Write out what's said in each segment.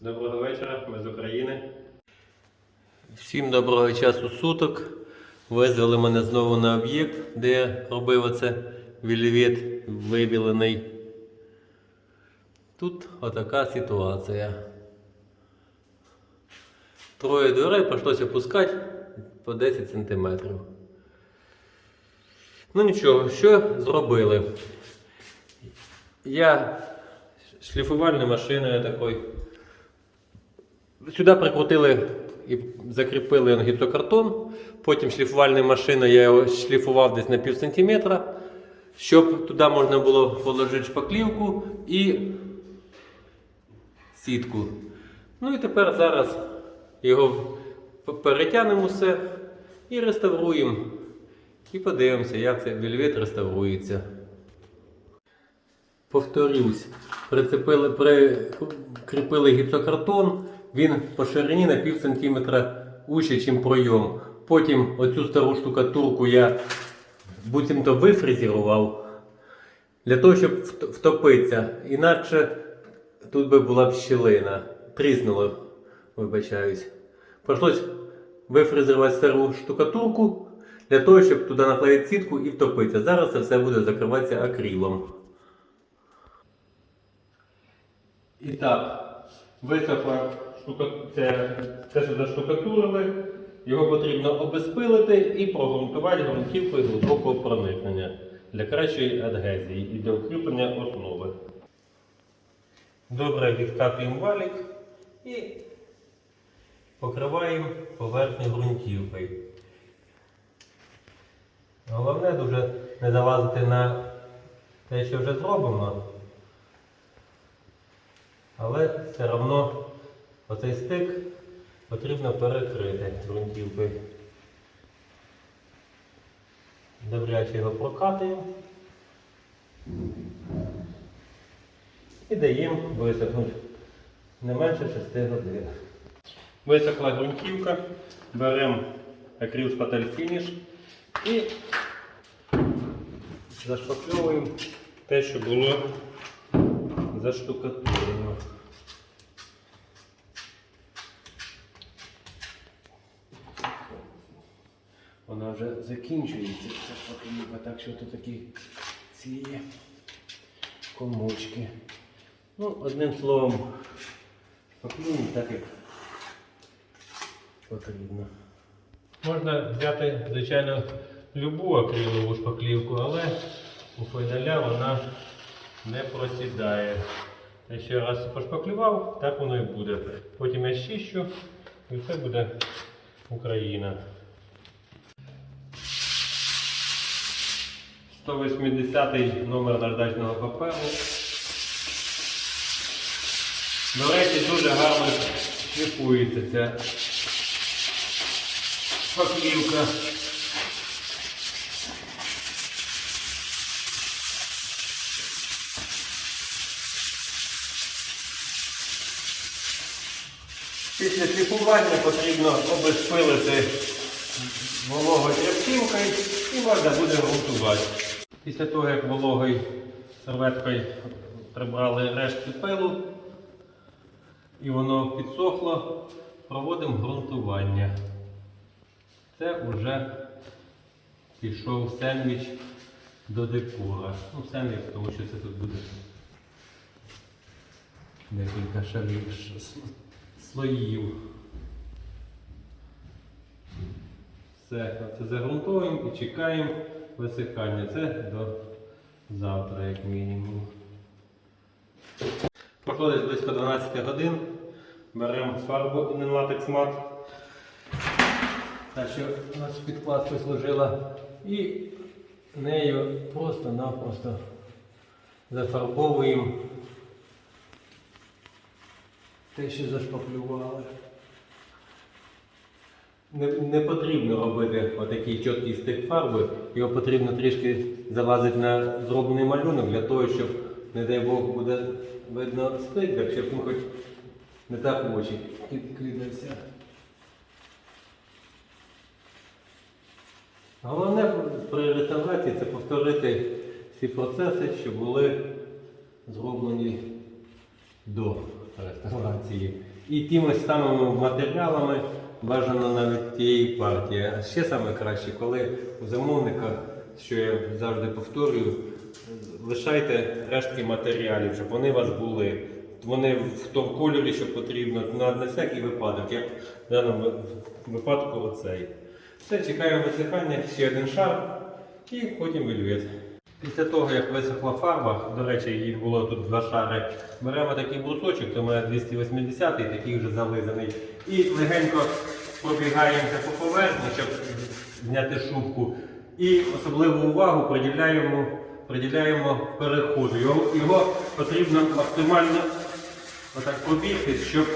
Доброго вечора, ми з України. Всім доброго часу суток. Визвали мене знову на об'єкт, де я робив оце вільвет вибілений. Тут отака ситуація. Троє дверей прийшлося пускати по 10 см. Ну нічого, що зробили? Я шліфувальною машиною такою Сюди прикрутили і закріпили гіпсокартон. Потім шліфувальною машиною я його шліфував десь на пів сантиметра, щоб туди можна було положити шпаклівку і сітку. Ну і тепер зараз його перетягнемо все і реставруємо. І подивимося, як цей вельвет реставрується. Повторюсь, прикріпили гіпсокартон, він по ширині на пів сантиметра вище, ніж пройом. Потім оцю стару штукатурку я буцімто вифрезерував для того, щоб втопитися. Інакше тут би була б щілина. Тріснуло, вибачаюсь. Прийшлось вифрезерувати стару штукатурку для того, щоб туди наклеїти сітку і втопитися. Зараз це все буде закриватися акрилом. І так, висохла це, те, що заштукатурили, його потрібно обезпилити і прогрунтувати ґрунтівкою глибокого проникнення для кращої адгезії і для укріплення основи. Добре відкапуємо валік і покриваємо поверхню ґрунтівкою. Головне дуже не залазити на те, що вже зроблено. Але все одно оцей стик потрібно перекрити ґрунтівкою. Добряче його прокатуємо і даємо висохнути не менше 6 годин. Висохла ґрунтівка, беремо акрил Спатель Finish і зашпакльовуємо те, що було заштукатурено. Вона вже закінчується, ця шпаклівка, так що тут такі ці комочки. Ну, одним словом, шпаклюємо так, як потрібно. Можна взяти, звичайно, любу акрилову шпаклівку, але у файдаля вона не просідає. Я ще раз пошпаклював, так воно і буде. Потім я щищу і все буде Україна. 180 номер наждачного паперу. До речі, дуже гарно шліфується ця шпаклівка. Після шліфування потрібно обезпилити вологою тряпківкою і можна буде грунтувати. Після того, як вологою серветкою прибрали рештки пилу і воно підсохло, проводимо ґрунтування. Це вже пішов сендвіч до декора. Ну, сендвіч, тому що це тут буде декілька шарів слоїв. Все, це загрунтовуємо і чекаємо висихання. Це до завтра, як мінімум. Проходить близько 12 годин. Беремо фарбу Inenlatex Matte. Та, що у нас підкладкою служила. І нею просто-напросто зафарбовуємо те, що зашпаклювали. Не, не потрібно робити отакий чіткий стик фарби. Його потрібно трішки залазити на зроблений малюнок для того, щоб, не дай Бог, буде видно стик, так щоб він хоч не так в очі кидався. Головне при реставрації це повторити всі процеси, що були зроблені до. реставрації. І тими самими матеріалами бажано навіть тієї партії. А ще саме краще, коли у замовника, що я завжди повторюю, лишайте рештки матеріалів, щоб вони у вас були. Вони в тому кольорі, що потрібно, на, на всякий випадок, як в даному випадку оцей. Все, чекаємо висихання, ще один шар і потім вельвет. Після того, як висохла фарба, до речі, їх було тут два шари, беремо такий брусочок, це у мене 280 такий вже зализаний, і легенько пробігаємося по поверхні, щоб зняти шубку. І особливу увагу приділяємо, приділяємо переходу. Його, його потрібно максимально отак пробігти, щоб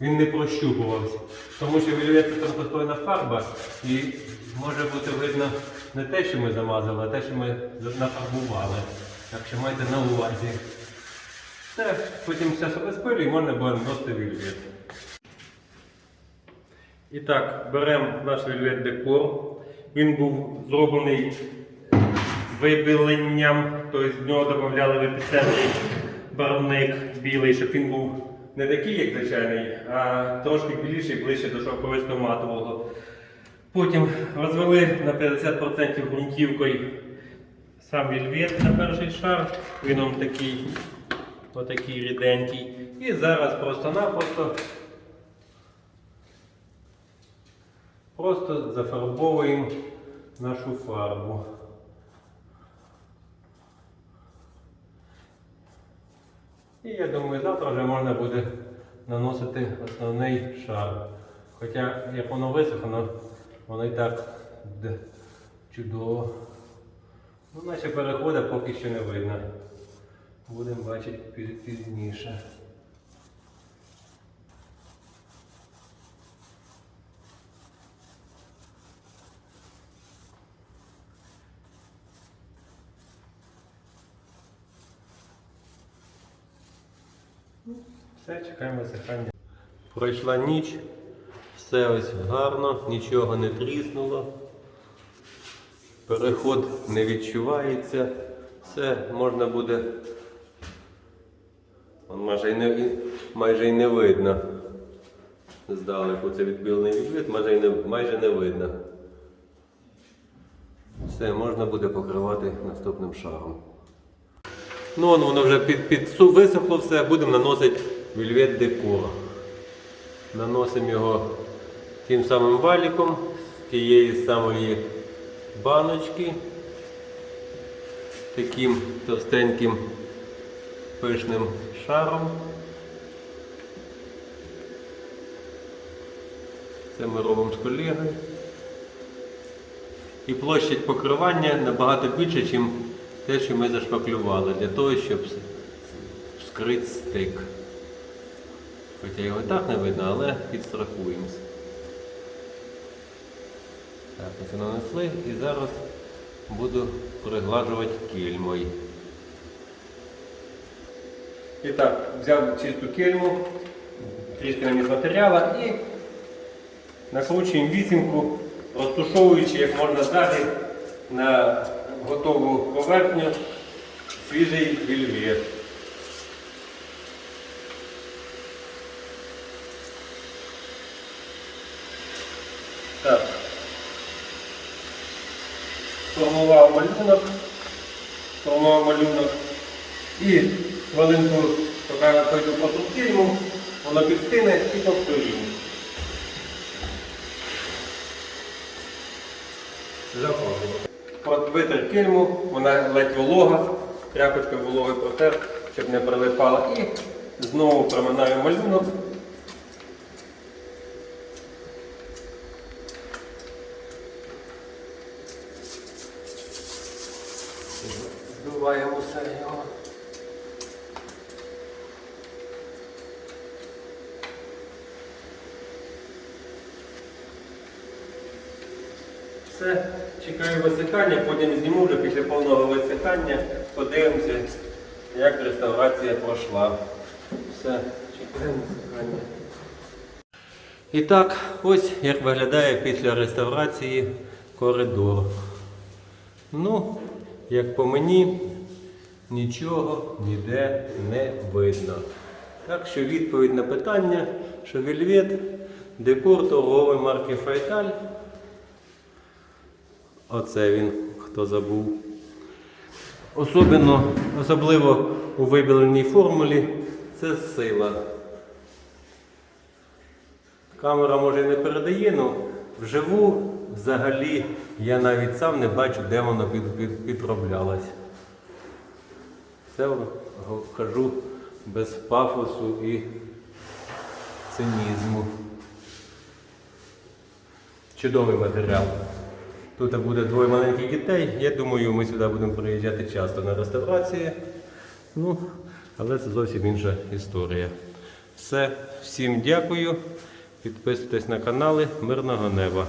він не прощупувався. Тому що вільветься тонкослойна фарба і може бути видно не те, що ми замазали, а те, що ми нафарбували. Так що майте на увазі. Все, потім все розпилю і можна буде носити вільвет. І так, беремо наш вільвет декор. Він був зроблений вибіленням, тобто в нього додавали в барвник білий, щоб він був не такий, як звичайний, а трошки біліший, ближче до шовковистого матового. Потім розвели на 50% ґрунтівкою сам вільвет на перший шар. Він он такий, отакий ріденький. І зараз просто-напросто просто зафарбовуємо нашу фарбу. І я думаю, завтра вже можна буде наносити основний шар. Хоча як воно висохне, воно і так чудово. Ну, наче переходу поки що не видно. Будемо бачити пізніше. Все, чекаємо висихання. Пройшла ніч, все ось гарно, нічого не тріснуло. Переход не відчувається. Все можна буде. Он майже й не, майже й не видно. Здалеку це відбілений відвід, майже, не, майже не видно. Все, можна буде покривати наступним шаром. Ну, воно вже під, під, висохло все, будемо наносити вільвет декор. Наносимо його тим самим валіком з тієї самої баночки. Таким товстеньким пишним шаром. Це ми робимо з колегою. І площадь покривання набагато більше, ніж те, що ми зашпаклювали, для того, щоб вскрити стик. Хоча його так не видно, але підстрахуємося. Так, оце нанесли і зараз буду пригладжувати кільмою. І так, взяв чисту кельму, трішки наміс матеріала і накручуємо вісімку, розтушовуючи як можна далі на готову поверхню свіжий вільвет. Так. Сформував малюнок, сформував малюнок і хвилинку, поки пойду по фільму, воно підстине і повторюємо. Заходимо. От витер кельму, вона ледь волога, тряпочкою вологою протер, щоб не прилипала. І знову проминаю малюнок. Все, чекаю висихання, потім зніму вже після повного висихання, подивимося, як реставрація пройшла. Все, чекаємо висихання. І так, ось як виглядає після реставрації коридор. Ну, як по мені, нічого ніде не видно. Так що відповідь на питання, що вельвет, декор торгової марки Файталь. Оце він, хто забув. Особливо, особливо у вибіленій формулі це сила. Камера може і не передає, але вживу взагалі я навіть сам не бачу, де воно під, під, підроблялось. Це кажу без пафосу і цинізму. Чудовий матеріал. Тут буде двоє маленьких дітей. Я думаю, ми сюди будемо приїжджати часто на реставрації. Ну, але це зовсім інша історія. Все, всім дякую. Підписуйтесь на канали Мирного неба.